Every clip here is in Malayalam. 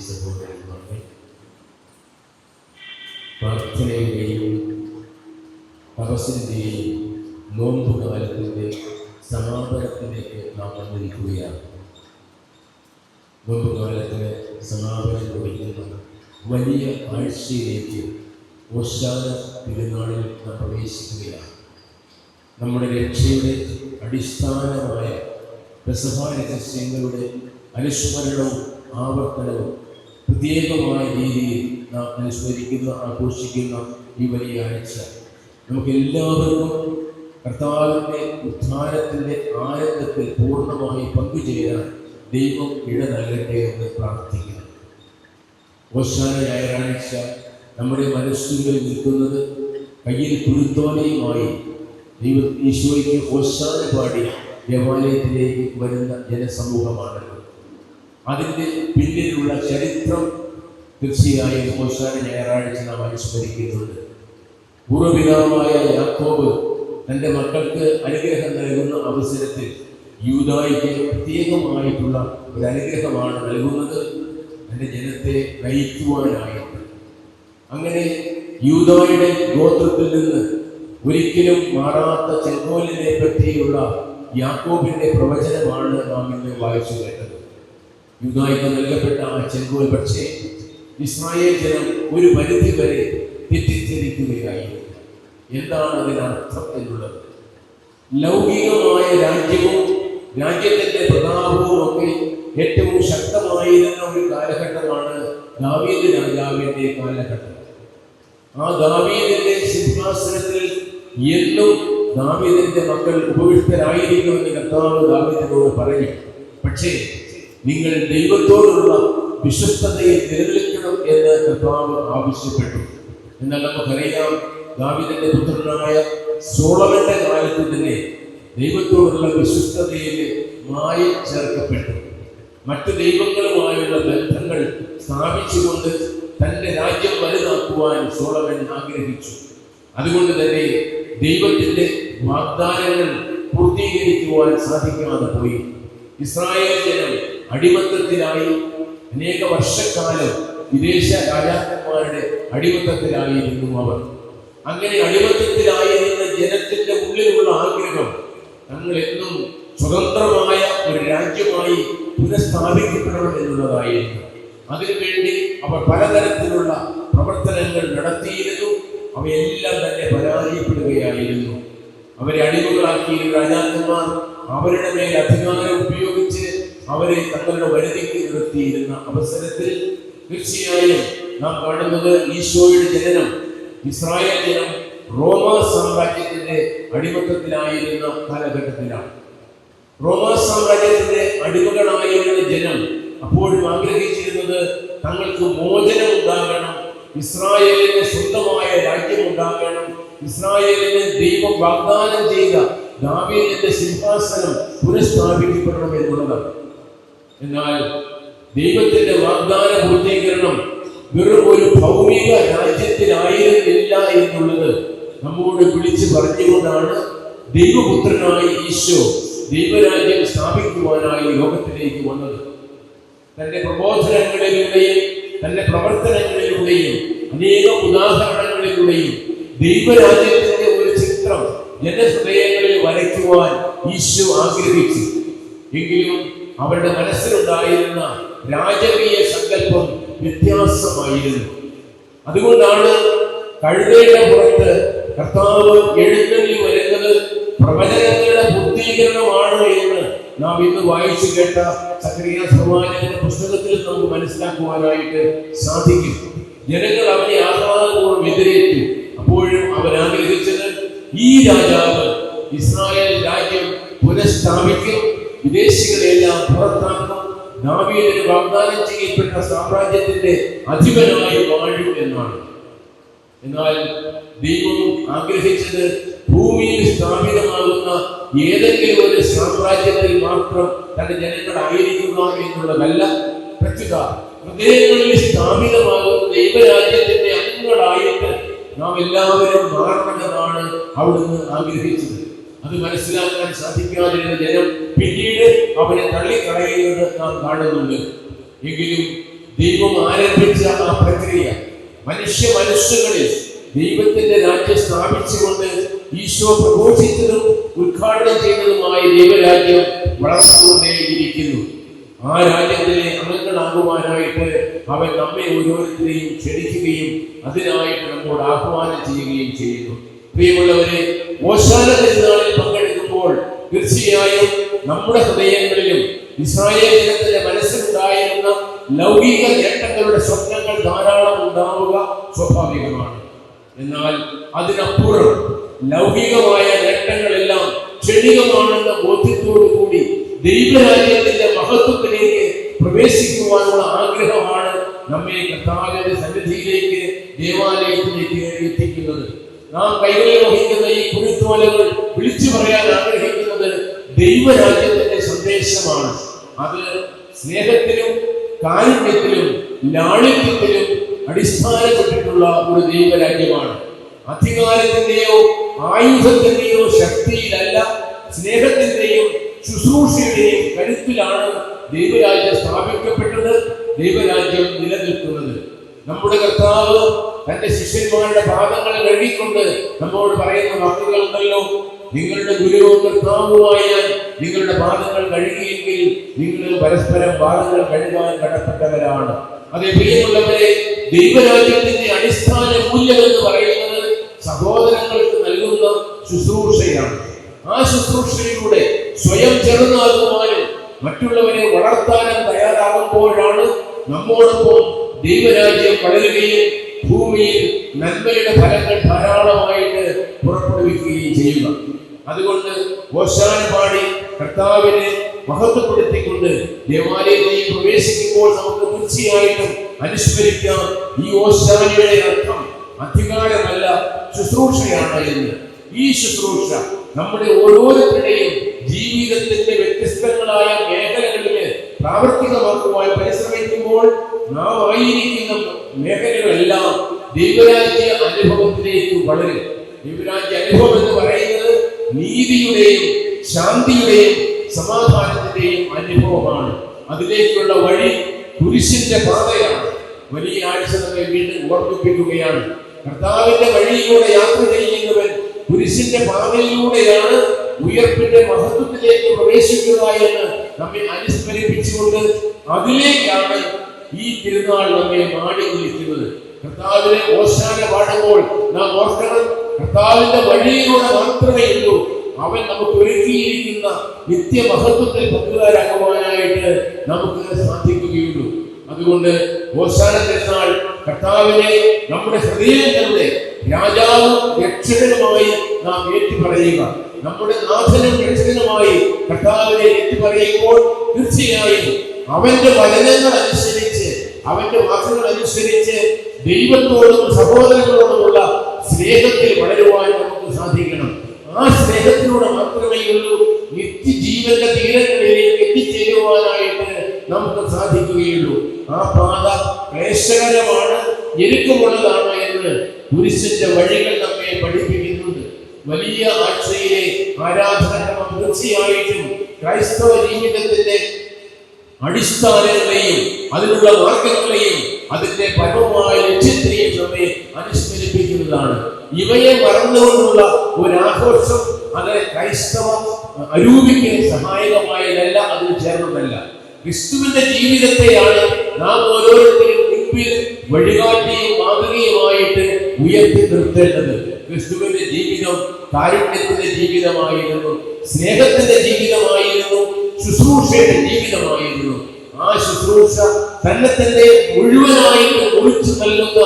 സഹോദരന്മാരെ പ്രാർത്ഥനയുടെയും തപസ്സിന്റെയും നോമ്പുകാലത്തിന്റെ സമാപനത്തിലേക്ക് നാം വന്നിരിക്കുകയാണ്. നോമ്പുകാലത്തിന് സമാപനം കുറിക്കുന്ന വലിയ ആഴ്ചയിലേക്ക് ഓശാന തിരുനാളിൽ നാം പ്രവേശിക്കുകയാണ്. നമ്മുടെ രക്ഷയുടെ അടിസ്ഥാനമായ പ്രസഭാ രഹസ്യങ്ങളുടെ അനുസ്മരണവും ആവർത്തനവും പ്രത്യേകമായ രീതിയിൽ നാം അനുസ്മരിക്കുന്ന ആഘോഷിക്കുന്ന ഈ വലിയ ആഴ്ച. നമുക്ക് എല്ലാവർക്കും കർത്താവിന്റെ ഉത്ഥാനത്തിന്റെ ആനന്ദത്തിൽ പൂർണമായി പങ്കുചേരാൻ ദൈവം ഇട നൽകട്ടെ എന്ന് പ്രാർത്ഥിക്കുന്നു. ഓശാന ഞായറാഴ്ച നമ്മുടെ മനസ്സുകളിൽ നിൽക്കുന്നത് കയ്യിൽ കുരുത്തോലയുമായി ദൈവ ഈശോയ്ക്ക് ഓശാന പാടി ദേവാലയത്തിലേക്ക് വരുന്ന ജനസമൂഹമാണല്ലോ. അതിന്റെ പിന്നിലുള്ള ചരിത്രം തീർച്ചയായും ഓശാന ഞായറാഴ്ച നാം അനുസ്മരിക്കുന്നുണ്ട് പൂർവപിതാവായ യാക്കോബ് തന്റെ മക്കൾക്ക് അനുഗ്രഹം നൽകുന്ന അവസരത്തിൽ യൂതായിക്ക് പ്രത്യേകമായിട്ടുള്ള ഒരു അനുഗ്രഹമാണ് നൽകുന്നത്. തന്റെ ജനത്തെ നയിക്കുവാനായിട്ട്. അങ്ങനെ യൂതായുടെ ഗോത്രത്തിൽ നിന്ന് ഒരിക്കലും മാറാത്ത ചെങ്കോലിനെ പറ്റിയുള്ള യാക്കോബിന്റെ പ്രവചനമാണ് നാം ഇന്ന് വായിച്ചു കേട്ടത്. യൂതായിക്ക് നൽകപ്പെട്ട ആ ചെങ്കോൽ പക്ഷേ ഇസ്രായേൽ ജനം ഒരു പരിധി വരെ തെറ്റിദ്ധരിക്കുകയായിരുന്നു എന്താണ് അതിനർത്ഥം എന്നുള്ളത്? ലൗകികമായ രാജ്യവും രാജ്യത്തിന്റെ പ്രതാപവും ഒക്കെ ഏറ്റവും ശക്തമായിരുന്ന ഒരു കാലഘട്ടമാണ് ദാവീദ് രാജാവിന്റെ കാലഘട്ടം. ആ ദാവീദിന്റെ സിംഹാസനത്തിൽ എന്നും ദാവീദിന്റെ മക്കൾ ഉപവിഷ്ടരായിരിക്കുമെന്ന് കർത്താവ് ദാവീദിനോട് പറഞ്ഞു. പക്ഷേ നിങ്ങൾ ദൈവത്തോടുള്ള വിശ്വസ്തതയെ നിലനിൽക്കണം എന്ന് കർത്താവ് ആവശ്യപ്പെട്ടു. എന്നാൽ നമുക്കറിയാം ദാവീദിന്റെ പുത്രനായ സോളമന്റെ കാലത്ത് തന്നെ ദൈവത്തോടുള്ള വിശ്വസ്തതയിൽ മായ ചേർക്കപ്പെട്ടു. മറ്റു ദൈവങ്ങളുമായുള്ള ബന്ധങ്ങൾ സ്ഥാപിച്ചുകൊണ്ട് തന്റെ രാജ്യം വലുതാക്കുവാൻ സോളമൻ ആഗ്രഹിച്ചു. അതുകൊണ്ട് തന്നെ ദൈവത്തിന്റെ വാഗ്ദാനങ്ങൾ പൂർത്തീകരിക്കുവാൻ സാധിക്കാതെ പോയി. ഇസ്രായേൽ ജനം അടിമത്തത്തിലായി അനേക വർഷക്കാലം വിദേശ രാജാക്കന്മാരുടെ അടിമത്തത്തിലായിരുന്നു അവർ. അങ്ങനെ അടിമത്തത്തിലായിരുന്ന ജനത്തിന്റെ ഉള്ളിലുള്ള ആഗ്രഹം തങ്ങൾ എന്നും സ്വതന്ത്രമായ ഒരു രാജ്യമായി പുനഃസ്ഥാപിക്കപ്പെടണം എന്നുള്ളതായിരുന്നു. അതിനുവേണ്ടി അവർ പലതരത്തിലുള്ള പ്രവർത്തനങ്ങൾ നടത്തിയിരുന്നു. അവയെല്ലാം തന്നെ പരാജയപ്പെടുകയായിരുന്നു. അവരെ അടിമകളാക്കിയ രാജാക്കന്മാർ അവരുടെ മേൽ അധികാരം ഉപയോഗിച്ച് അവരെ തങ്ങളുടെ വരുതിക്ക് നിർത്തിയിരുന്ന അവസരത്തിൽ തീർച്ചയായും നാം കാണുന്നത് ഈശോയുടെ ജനനം ഇസ്രായേൽ ജനം റോമ സാമ്രാജ്യത്തിന്റെ അടിമത്തത്തിലായിരുന്ന കാലഘട്ടത്തിലാണ്. റോമ സാമ്രാജ്യത്തിന്റെ അടിമകളായിരുന്ന ജനം അപ്പോഴും ആഗ്രഹിച്ചിരുന്നത് തങ്ങൾക്ക് മോചനം ഉണ്ടാകണം ഇസ്രായേലിന് സ്വന്തമായ രാജ്യം ഉണ്ടാകണം ഇസ്രായേലിന് ദൈവം വാഗ്ദാനം ചെയ്ത ദാവീദിന്റെ സിംഹാസനം പുനഃസ്ഥാപിക്കപ്പെടണം എന്നുള്ളതാണ്. എന്നാൽ ദൈവത്തിന്റെ വാഗ്ദാന പൂർത്തീകരണം വെറും ഒരു ഭൗമിക രാജ്യത്തിലായിരുന്നില്ല എന്നുള്ളത് നമ്മോട് വിളിച്ചു പറഞ്ഞുകൊണ്ടാണ് ദൈവപുത്രനായ ഈശോ ദൈവരാജ്യം സ്ഥാപിക്കുവാനായി ലോകത്തിലേക്ക് വന്നത്. തന്റെ പ്രബോധനങ്ങളിലൂടെയും തന്റെ പ്രവർത്തനങ്ങളിലൂടെയും അനേകം ഉദാഹരണങ്ങളിലൂടെയും ദൈവരാജ്യത്തിന്റെ ഒരു ചിത്രം ജനഹൃദയങ്ങളിൽ വരയ്ക്കുവാൻ ഈശോ ആഗ്രഹിച്ചു. എങ്കിലും അവരുടെ മനസ്സിലുണ്ടായിരുന്ന രാജകീയ സങ്കല്പം വ്യത്യാസമായിരുന്നു. അതുകൊണ്ടാണ് കഴുതയുടെ പുറത്ത് കർത്താവ് എഴുന്നള്ളി വരുന്നത് പ്രവചനങ്ങളുടെ പൂർത്തീകരണമാണ് എന്ന് നാം ഇന്ന് വായിച്ചു കേട്ട സക്രിയ സമാജത്തിന്റെ പുസ്തകത്തിൽ നമുക്ക് മനസ്സിലാക്കുവാനായിട്ട് സാധിക്കും. ജനങ്ങൾ അവനെ ആഹ്ലാദപൂർവം എതിരേറ്റു. അപ്പോഴും അവർ ആഗ്രഹിച്ചത് ഈ രാജാവ് ഇസ്രായേൽ രാജ്യം പുനഃസ്ഥാപിക്കും വിദേശികളെല്ലാം പുറത്താക്കും ദാവീദിന് വാഗ്ദാനം ചെയ്യപ്പെട്ട സാമ്രാജ്യത്തിന്റെ അധിപനായി വാഴും എന്നാണ്. എന്നാൽ ദൈവം ആഗ്രഹിച്ചത് ഭൂമിയിൽ സ്ഥാപിതമാകുന്ന ഏതെങ്കിലും ഒരു സാമ്രാജ്യത്തിൽ മാത്രം തന്റെ ജനങ്ങളായിരിക്കുക എന്നുള്ളതല്ല പ്രത്യുത. ഹൃദയങ്ങളിൽ സ്ഥാപിതമാകുന്ന ദൈവരാജ്യത്തിന്റെ അംഗങ്ങളായിട്ട് നാം എല്ലാവരും മാറണമെന്നാണ് അവിടുന്ന് ആഗ്രഹിച്ചത്. അത് മനസ്സിലാക്കാൻ സാധിക്കാതിരുന്ന ജനം പിന്നീട് അവനെ തള്ളിക്കളയുന്നത് നാം കാണുന്നുണ്ട്. എങ്കിലും ദൈവം ആരംഭിച്ച ആ പ്രക്രിയ മനുഷ്യ മനസ്സുകളിൽ ദൈവത്തിന്റെ രാജ്യം സ്ഥാപിച്ചുകൊണ്ട് ഈശോ പ്രഘോഷിച്ചതും ഉദ്ഘാടനം ചെയ്തതുമായ ദൈവരാജ്യം വളർന്നുകൊണ്ടേയിരിക്കുന്നു. ആ രാജ്യത്തിലെ അംഗങ്ങളാകുവാനായിട്ട് അവൻ നമ്മെ ഓരോരുത്തരെയും ക്ഷണിക്കുകയും അതിനായിട്ട് നമ്മോട് ആഹ്വാനം ചെയ്യുകയും ചെയ്യുന്നു. പ്രിയമുള്ളവരെ മോശാല പെരുന്നാളിൽ പങ്കെടുക്കുമ്പോൾ തീർച്ചയായും നമ്മുടെ ഹൃദയങ്ങളിലും ഇസ്രായേൽ ജനത്തിന്റെ മനസ്സിലുണ്ടായിരുന്ന ലൗകിക നേട്ടങ്ങളുടെ സ്വപ്നങ്ങൾ ധാരാളം ഉണ്ടാവുക സ്വാഭാവികമാണ്. എന്നാൽ അതിനപ്പുറം ലൗകികമായ നേട്ടങ്ങളെല്ലാം ക്ഷണികമാണെന്ന ബോധ്യത്തോടു കൂടി ദൈവരാജ്യത്തിന്റെ മഹത്വത്തിലേക്ക് പ്രവേശിക്കുവാനുള്ള ആഗ്രഹമാണ് നമ്മെ കർത്താവിന്റെ സന്നിധിയിലേക്ക് ദേവാലയത്തിലേക്ക് എത്തിക്കുന്നത്. നാം കൈകളിൽ വഹിക്കുന്ന ഈ കുരുത്തോലകൾ വിളിച്ചു പറയാൻ ആഗ്രഹിക്കുന്നത് ദൈവരാജ്യത്തിന്റെ സന്ദേശമാണ്. അത് സ്നേഹത്തിലും കാരുണ്യത്തിലും ലാളിത്യത്തിലും അടിസ്ഥാനപ്പെട്ടിട്ടുള്ള ഒരു ദൈവരാജ്യമാണ്. അധികാരത്തിന്റെയോ ആയുധത്തിന്റെയോ ശക്തിയിലല്ല സ്നേഹത്തിന്റെയും ശുശ്രൂഷയുടെയും കരുത്തിലാണ് ദൈവരാജ്യം സ്ഥാപിക്കപ്പെട്ടത് ദൈവരാജ്യം നിലനിൽക്കുന്നത്. നമ്മുടെ കർത്താവ് തന്റെ ശിഷ്യന്മാരുടെ പാദങ്ങൾ കഴുകിക്കൊണ്ട് നമ്മോട് പറയുന്ന വാക്കുകൾ ഉണ്ടല്ലോ നിങ്ങളുടെ ഗുരുവും കർത്താവുമായ നിങ്ങളുടെ പാദങ്ങൾ കഴുകിയെങ്കിൽ നിങ്ങൾ പരസ്പരം പാദങ്ങൾ കഴുകാൻ കടപ്പെട്ടവരാണ്. അതേ പ്രിയമുള്ളവരെ ദൈവരാജ്യത്തിന്റെ അടിസ്ഥാന മൂല്യം എന്ന് പറയുന്നത് സഹോദരങ്ങൾക്ക് നൽകുന്ന ശുശ്രൂഷയാണ്. ആ ശുശ്രൂഷയിലൂടെ സ്വയം ചെറുതാകുവാനും മറ്റുള്ളവരെ വളർത്താനും തയ്യാറാകുമ്പോഴാണ് നമ്മോടൊപ്പം ദൈവരാജ്യം വളരുകയും ഭൂമിയിൽ നന്മയുടെ ഫലങ്ങൾ ധാരാളമായിട്ട് പുറപ്പെടുവിക്കുകയും ചെയ്യുക. അതുകൊണ്ട് ഓശാന പാടി കർത്താവിനെ മഹത്വപ്പെടുത്തിക്കൊണ്ട് ദേവാലയത്തിൽ പ്രവേശിക്കുമ്പോൾ നമുക്ക് തീർച്ചയായിട്ടും അനുസ്മരിക്കാം. ഈ ഓശാനയുടെ അർത്ഥം അധികാരമല്ല ശുശ്രൂഷയാണ് എന്ന്. ഈ ശുശ്രൂഷ നമ്മുടെ ഓരോരുത്തരുടെയും ജീവിതത്തിന്റെ വ്യത്യസ്തങ്ങളായ മേഖലകളിൽ പ്രാവർത്തികമാക്കുവാൻ പരിശ്രമിക്കുമ്പോൾ നാം മേഖലകളെല്ലാം ദൈവരാജ്യ അനുഭവത്തിലേക്ക് വളരും. ദൈവരാജ്യ അനുഭവം എന്ന് പറയുന്നത് നീതിയുടെയും ശാന്തിയുടെയും സമാധാനത്തിന്റെയും അനുഭവമാണ്. അതിലേക്കുള്ള വഴി കുരിശിന്റെ പാതയാണ്. വലിയ ആഴ്ച നമ്മെ വീണ്ടും ഓർമ്മിപ്പിക്കുകയാണ്. കർത്താവിന്റെ വഴിയിലൂടെ യാത്ര ചെയ്യുന്നവൻ കുരിശിന്റെ പാതയിലൂടെയാണ് ഉയർപ്പിന്റെ മഹത്വത്തിലേക്ക് പ്രവേശിക്കുക എന്ന് നമ്മെ അനുസ്മരിപ്പിച്ചുകൊണ്ട് അതിലേക്കാണ് ഈ തിരുനാൾ നമ്മെ മാടി വിളിക്കുന്നത് കർത്താവിനെ ഓശാന പാടുമ്പോൾ നാം ഓർക്കണം. കർത്താവിന്റെ വഴിയിലൂടെ മാത്രമേ ഉള്ളൂ. അവൻ നമുക്ക് ഒരുക്കിയിരിക്കുന്ന നിത്യമഹത്വത്തിൽ പങ്കുകാരാകുവാനായിട്ട് നമുക്ക് സാധിക്കുകയുള്ളൂ. അതുകൊണ്ട് ഓശാന തിരുനാൾ കർത്താവിനെ നമ്മുടെ ഹൃദയങ്ങളുടെ രാജാവും രക്ഷകനുമായി നാം ഏറ്റുപറയുക. നമ്മുടെ നാഥനും രക്ഷകനുമായി കർത്താവിനെ എത്തി പറയുമ്പോൾ തീർച്ചയായും അവന്റെ വചനങ്ങൾ അനുസരിച്ച് അവന്റെ വാക്കുകൾ അനുസരിച്ച് ദൈവത്തോടും സഹോദരങ്ങളോടുമുള്ള സ്നേഹത്തിൽ വളരുവാൻ നമുക്ക് സാധിക്കണം. ആ സ്നേഹത്തിലൂടെ മാത്രമേ ഉള്ളൂ നിത്യജീവന്റെ തീരങ്ങളിലേക്ക് എത്തിച്ചേരുവാനായിട്ട് നമുക്ക് സാധിക്കുകയുള്ളൂ. ആ പാത ക്ലേശകരമാണ് എനിക്കുമുള്ളതാണ് എന്ന് കുരിശിന്റെ വഴികൾ നമ്മെ പഠിപ്പിക്കുന്നുണ്ട് വലിയ ആഴ്ചയിലെ ആരാധനക്രമം തീർച്ചയായിട്ടും ക്രൈസ്തവ ജീവിതത്തിന്റെ അടിസ്ഥാനങ്ങളെയും അതിനുള്ള മാർഗങ്ങളെയും അതിന്റെ പരമമായ ലക്ഷ്യത്തെയും നമ്മെ അനുസ്മരിപ്പിക്കുന്നതാണ്. ഇവയെ മറന്നുകൊണ്ടുള്ള ഒരു ആഘോഷം അത് ക്രൈസ്തവ അരൂപിക്കാൻ സഹായകമായതല്ല അതിന് ചേർന്നതല്ല. ക്രിസ്തുവിന്റെ ജീവിതത്തെയാണ് നാം ഓരോരുത്തരും മുൻപിൽ വഴികാട്ടിയും മാതൃകയുമായിട്ട് ഉയർത്തി നിർത്തേണ്ടത്. ക്രിസ്തുവിന്റെ ജീവിതം കാരുണ്യത്തിന്റെ ജീവിതമായിരുന്നു സ്നേഹത്തിന്റെ ജീവിതമായിരുന്നു ശുശ്രൂഷയുടെ ജീവിതമായിരുന്നു. ആ ശുശ്രൂഷ തന്നെ തന്നെ മുഴുവനായിട്ട് ഒഴിച്ചു നൽകുന്ന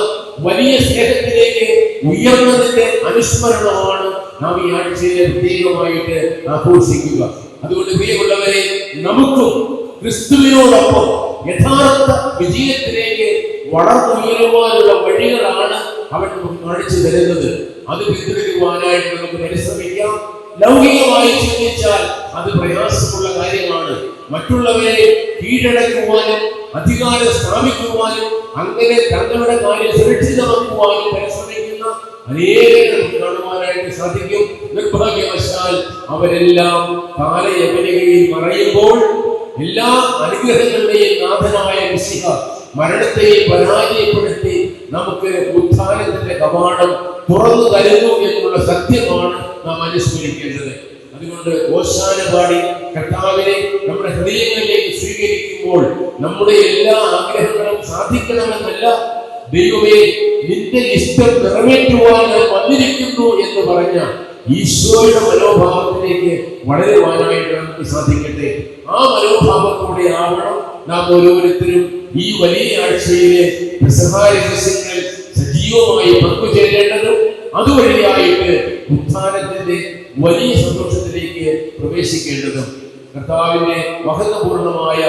വലിയ സ്നേഹത്തിലേക്ക് ഉയർന്നതിന്റെ അനുസ്മരണമാണ് നാം ഈ ആഴ്ചയിലെ പ്രത്യേകമായിട്ട് ആഘോഷിക്കുക. അതുകൊണ്ട് പ്രിയമുള്ളവരെ നമുക്കും ക്രിസ്തുവിനോടൊപ്പം യഥാർത്ഥ വിജയത്തിലേക്ക് വളർന്നുയരുവാനുള്ള വഴികളാണ് അവൻ നമുക്ക് കാണിച്ചു തരുന്നത്. അത് പിന്തുടരുവാനായിട്ട് നമുക്ക് പരിശ്രമിക്കാം. ലൗകികമായി ചിന്തിച്ചാൽ അത് പ്രയാസമുള്ള കാര്യമാണ്. മറ്റുള്ളവരെ കീഴടക്കുവാനും അധികാരം സ്ഥാപിക്കുവാനും അങ്ങനെ തങ്ങളുടെ കാര്യം സുരക്ഷിതമാക്കുവാനും പരിശ്രമിക്കുന്ന അനേകം നമുക്ക് കാണുവാനായിട്ട് സാധിക്കും. നിർഭാഗ്യവശാൽ അവരെല്ലാം കാലയവനകയിൽ മറയുമ്പോൾ എല്ലാ അനുഗ്രഹങ്ങളുടെയും നാഥനായ മിശിഹ മരണത്തെയും പരാജയപ്പെടുത്തി നമുക്ക് ഉത്ഥാനത്തിന്റെ കവാടം തുറന്നു തരുന്നു എന്നുള്ള സത്യമാണ് നാം അനുസ്മരിക്കേണ്ടത്. അതുകൊണ്ട് ഓശാന പാടി കർത്താവിനെ നമ്മുടെ ഹൃദയങ്ങളിലേക്ക് സ്വീകരിക്കുമ്പോൾ നമ്മുടെ എല്ലാ ആഗ്രഹങ്ങളും സാധിക്കണമെന്നല്ല ദൈവമേ നിന്റെ ഇഷ്ടം നിറവേറ്റുവാൻ വന്നിരിക്കുന്നു എന്ന് പറഞ്ഞ ഈശോയുടെ മനോഭാവത്തിലേക്ക് വളരുവാനായിട്ട് നമുക്ക് സാധിക്കട്ടെ. ആ മനോഭാവത്തോടെ ആവണം. നാം ഓരോരുത്തരും ഈ വലിയ ആഴ്ചയിലെ രഹസ്യങ്ങൾ സജീവമായി പങ്കുചേരേണ്ടതും അതുവഴിയായിട്ട് ഉത്ഥാനത്തിന്റെ വലിയ സന്തോഷത്തിലേക്ക് പ്രവേശിക്കേണ്ടതും കർത്താവിന്റെ മഹത്വപൂർണമായ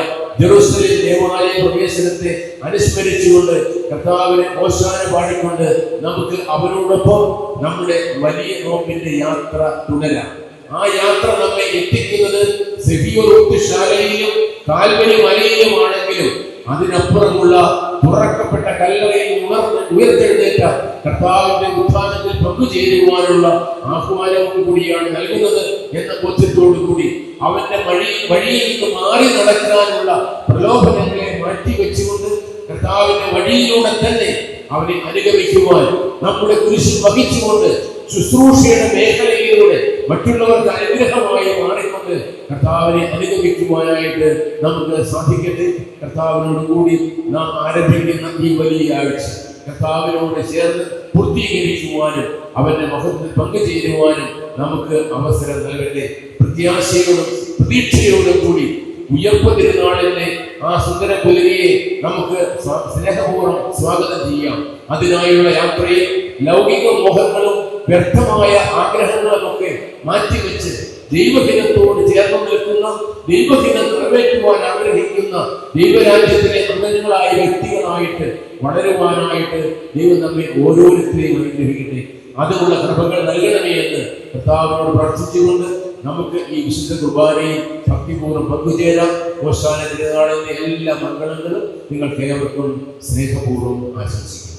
ജെറുസലേം ദേവാലയ പ്രവേശനത്തെ അനുസ്മരിച്ചുകൊണ്ട് കർത്താവിനെ ഓശാന പാടിക്കൊണ്ട് നമുക്ക് അവരോടൊപ്പം നമ്മുടെ വലിയ നോമ്പിന്റെ യാത്ര തുടരാം. ആ യാത്ര നമ്മെ എത്തിക്കുന്നത് സെഹിയോറുത്തുശാലയിലും കാൽവരി മലയിലുമാണെങ്കിലും അതിനപ്പുറമുള്ള തുറക്കപ്പെട്ട കല്ലറയിൽ ഉയർത്തെഴുന്നേറ്റ കർത്താവിന്റെ ഉത്ഥാനത്തിൽ പങ്കുചേരുവാനുള്ള ആഹ്വാനവും കൂടിയാണ് നൽകുന്നത് എന്ന ബോധ്യത്തോടു കൂടി അവന്റെ വഴി വഴിയിൽ നിന്ന് മാറി നടക്കാനുള്ള പ്രലോഭനങ്ങളെ മാറ്റിവെച്ചുകൊണ്ട് കർത്താവിന്റെ വഴിയിലൂടെ തന്നെ അവനെ അനുഗമിക്കുവാൻ നമ്മുടെ കുരിശിൽ വഹിച്ചുകൊണ്ട് ശുശ്രൂഷയുടെ മേഖലയിലൂടെ മറ്റുള്ളവർക്ക് അനുഗ്രഹമായി മാറിക്കൊണ്ട് കർത്താവിനെ അനുഗമിക്കുവാനായിട്ട് നമുക്ക് സാധിക്കട്ടെ. കർത്താവിനോട് കൂടി നാം ആരംഭിക്കുന്ന ഈ വലിയ ആഴ്ച കർത്താവിനോട് ചേർന്ന് പൂർത്തീകരിക്കുവാനും അവന്റെ മഹത്വത്തിൽ പങ്കുചേരുവാനും നമുക്ക് അവസരം നൽകട്ടെ. പ്രത്യാശയോടും പ്രതീക്ഷയോടും കൂടി ഉയർപ്പ് തിരുനാളിന്റെ ആ സുന്ദര പുലരിയെ നമുക്ക് സ്നേഹപൂർവം സ്വാഗതം ചെയ്യാം. അതിനായുള്ള യാത്രയിൽ ലൗകിക മോഹങ്ങളും വ്യർത്ഥമായ ആഗ്രഹങ്ങളൊക്കെ മാറ്റിവെച്ച് ദൈവഹിതത്തോട് ചേർന്ന് നിൽക്കുന്ന ദൈവഹിതം നിറവേറ്റുവാൻ ആഗ്രഹിക്കുന്ന ദൈവരാജ്യത്തിലെ അംഗങ്ങളായ വ്യക്തികളായിട്ട് വളരുവാനായിട്ട് ദൈവം നമ്മെ ഓരോരുത്തരെയും അനുഗ്രഹിക്കട്ടെ. അതിനുള്ള കൃപകൾ നൽകണമേ എന്ന് കർത്താവിനോട് പ്രാർത്ഥിച്ചുകൊണ്ട് നമുക്ക് ഈ വിശുദ്ധ കുർബാനയിൽ ഭക്തിപൂർവം പങ്കുചേരാം. ഓശാന തിരുനാളിന്റെ എല്ലാ മംഗളങ്ങളും നിങ്ങൾക്ക് ഏവർക്കും സ്നേഹപൂർവം ആശംസിക്കുന്നു.